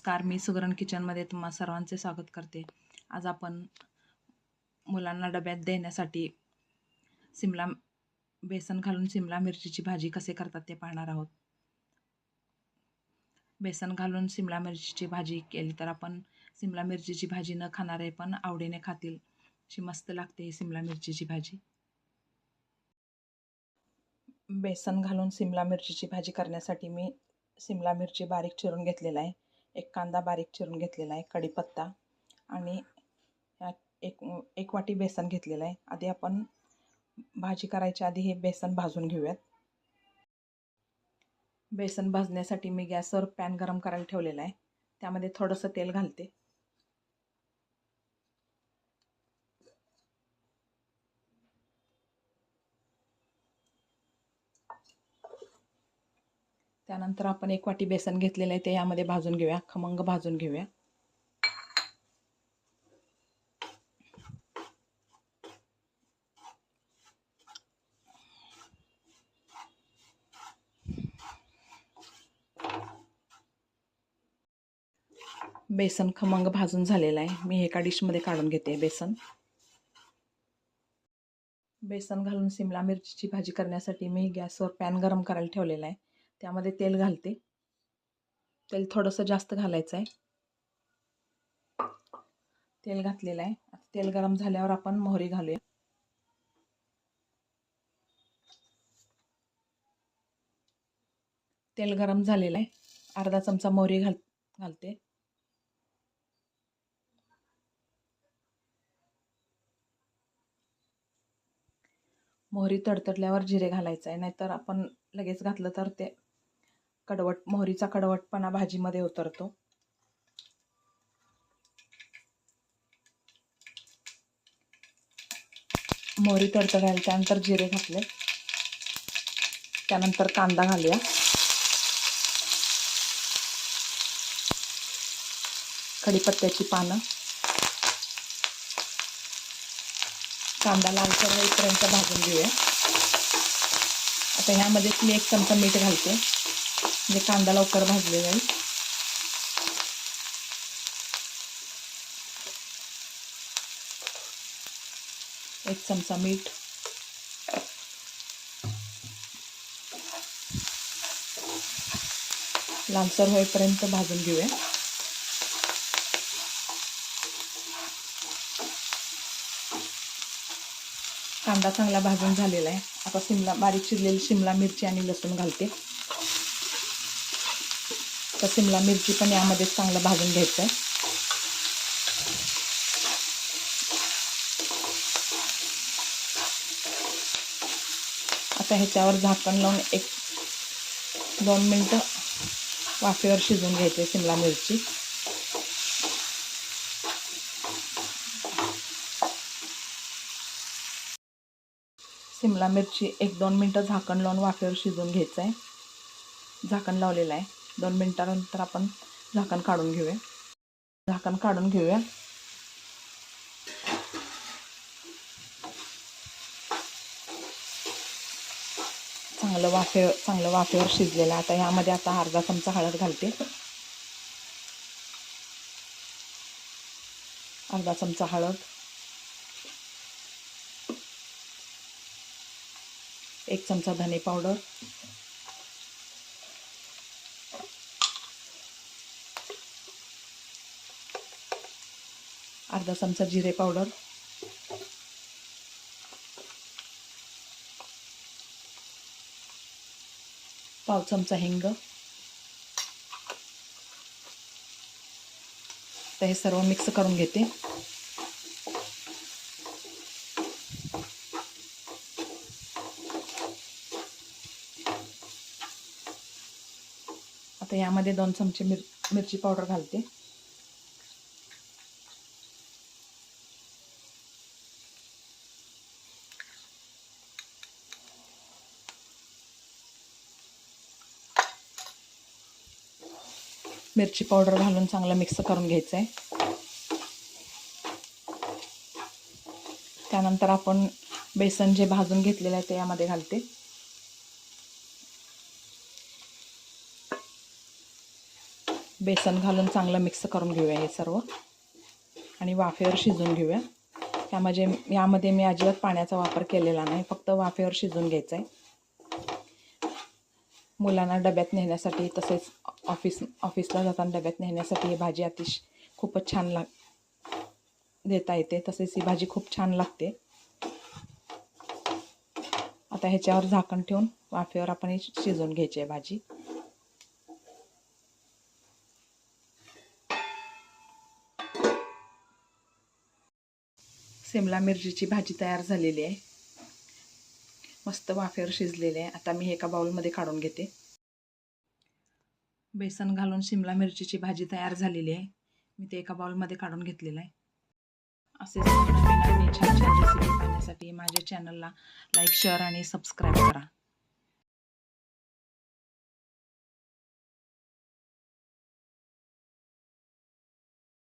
नमस्कार मी सुगरण किचनमध्ये तुम्हा सर्वांचे स्वागत करते. आज आपण मुलांना डब्यात देण्यासाठी सिमला बेसन घालून सिमला मिरचीची भाजी कसे करतात ते पाहणार आहोत. बेसन घालून सिमला मिरचीची भाजी केली तर आपण सिमला मिरचीची भाजी न खाणारे पण आवडीने खातील. अशी मस्त लागते ही सिमला मिरचीची भाजी. बेसन घालून सिमला मिरचीची भाजी करण्यासाठी मी सिमला मिरची बारीक चिरून घेतलेला आहे. एक कांदा बारीक चिरून घेतलेला आहे कढीपत्ता. आणि एक एक वाटी बेसन घेतलेलं आहे. आधी आपण भाजी करायच्या आधी हे बेसन भाजून घेऊयात. बेसन भाजण्यासाठी मी गॅसवर पॅन गरम करायला ठेवलेला आहे. त्यामध्ये थोडंसं तेल घालते. त्यानंतर आपण एक वाटी बेसन घेतलेलं आहे ते यामध्ये भाजून घेऊया. खमंग भाजून घेऊया. बेसन खमंग भाजून झालेलं आहे. मी एका डिशमध्ये काढून घेते बेसन. बेसन घालून सिमला मिरचीची भाजी करण्यासाठी मी गॅसवर पॅन गरम करायला ठेवलेला आहे. त्यामध्ये तेल घालते. तेल थोडंसं जास्त घालायचं आहे. तेल घातलेलं आहे. आता तेल गरम झाल्यावर आपण मोहरी घालूया. तेल गरम झालेलं आहे. अर्धा चमचा मोहरी घाल घालते. मोहरी तडतडल्यावर जिरे घालायचं आहे. नाहीतर आपण लगेच घातलं तर ते कडवट मोहरीचा कडवटपणा भाजीमध्ये उतरतो. मोहरी तडतडायला त्यानंतर जिरे घातले. त्यानंतर कांदा घालूया. कढीपत्त्याची पानं. कांदा लालसर होईपर्यंत भाजून घेऊया. आता ह्यामध्ये मी एक चमचा मीठ घालते. म्हणजे कांदा लवकर भाजले जाईल एक चमचा मीठ. लालसर होईपर्यंत भाजून घेऊया. कांदा चांगला भाजून झालेला आहे. आता शिमला बारीक चिरलेली शिमला मिरची आणि लसूण घालते. तर शिमला मिरची पण यामध्ये चांगलं भाजून घ्यायचं आहे आता ह्याच्यावर झाकण लावून एक दोन मिनटं वाफेवर शिजवून घ्यायचे शिमला मिरची. सिमला मिरची एक दोन मिनटं झाकण लावून वाफेवर शिजवून घ्यायचं आहे झाकण लावलेलं आहे. दोन मिनटानंतर आपण झाकण काढून घेऊया. झाकण काढून घेऊया. चांगलं वाफे चांगलं वाफेवर शिजलेलं आता ह्यामध्ये आता अर्धा चमचा हळद घालते. अर्धा चमचा हळद. एक चमचा धने पावडर. अर्धा चमचा जिरे पावडर. पाव चमचा हिंग. तर हे सर्व मिक्स करून घेते. आता यामध्ये दोन चमचे मिर मिरची पावडर घालते. मिरची पावडर घालून चांगलं मिक्स करून घ्यायचं आहे त्यानंतर आपण बेसन जे भाजून घेतलेलं आहे ते यामध्ये घालते. बेसन घालून चांगलं मिक्स करून घेऊया हे सर्व. आणि वाफेवर शिजवून घेऊया. त्यामध्ये यामध्ये मी अजिबात पाण्याचा वापर केलेला नाही. फक्त वाफेवर शिजून घ्यायचं आहे मुलांना डब्यात नेण्यासाठी तसेच ऑफिस ऑफिसला जाताना डब्यात नेण्यासाठी ही भाजी अतिश खूपच छान लाग देता येते. तसेच ही भाजी खूप छान लागते. आता ह्याच्यावर झाकण ठेवून वाफेवर आपण ही शिजवून घ्यायची आहे भाजी. सिमला मिरचीची भाजी तयार झालेली आहे. मस्त वाफेवर शिजलेले आहे. आता मी एका बाउलमध्ये काढून घेते. बेसन घालून शिमला मिरचीची भाजी तयार झालेली आहे. मी ते एका बाउलमध्ये काढून घेतलेलं आहे. असेच नवीन आणि छान छान रेसिपी पाहण्यासाठी माझ्या चॅनलला लाईक शेअर आणि सबस्क्राईब करा.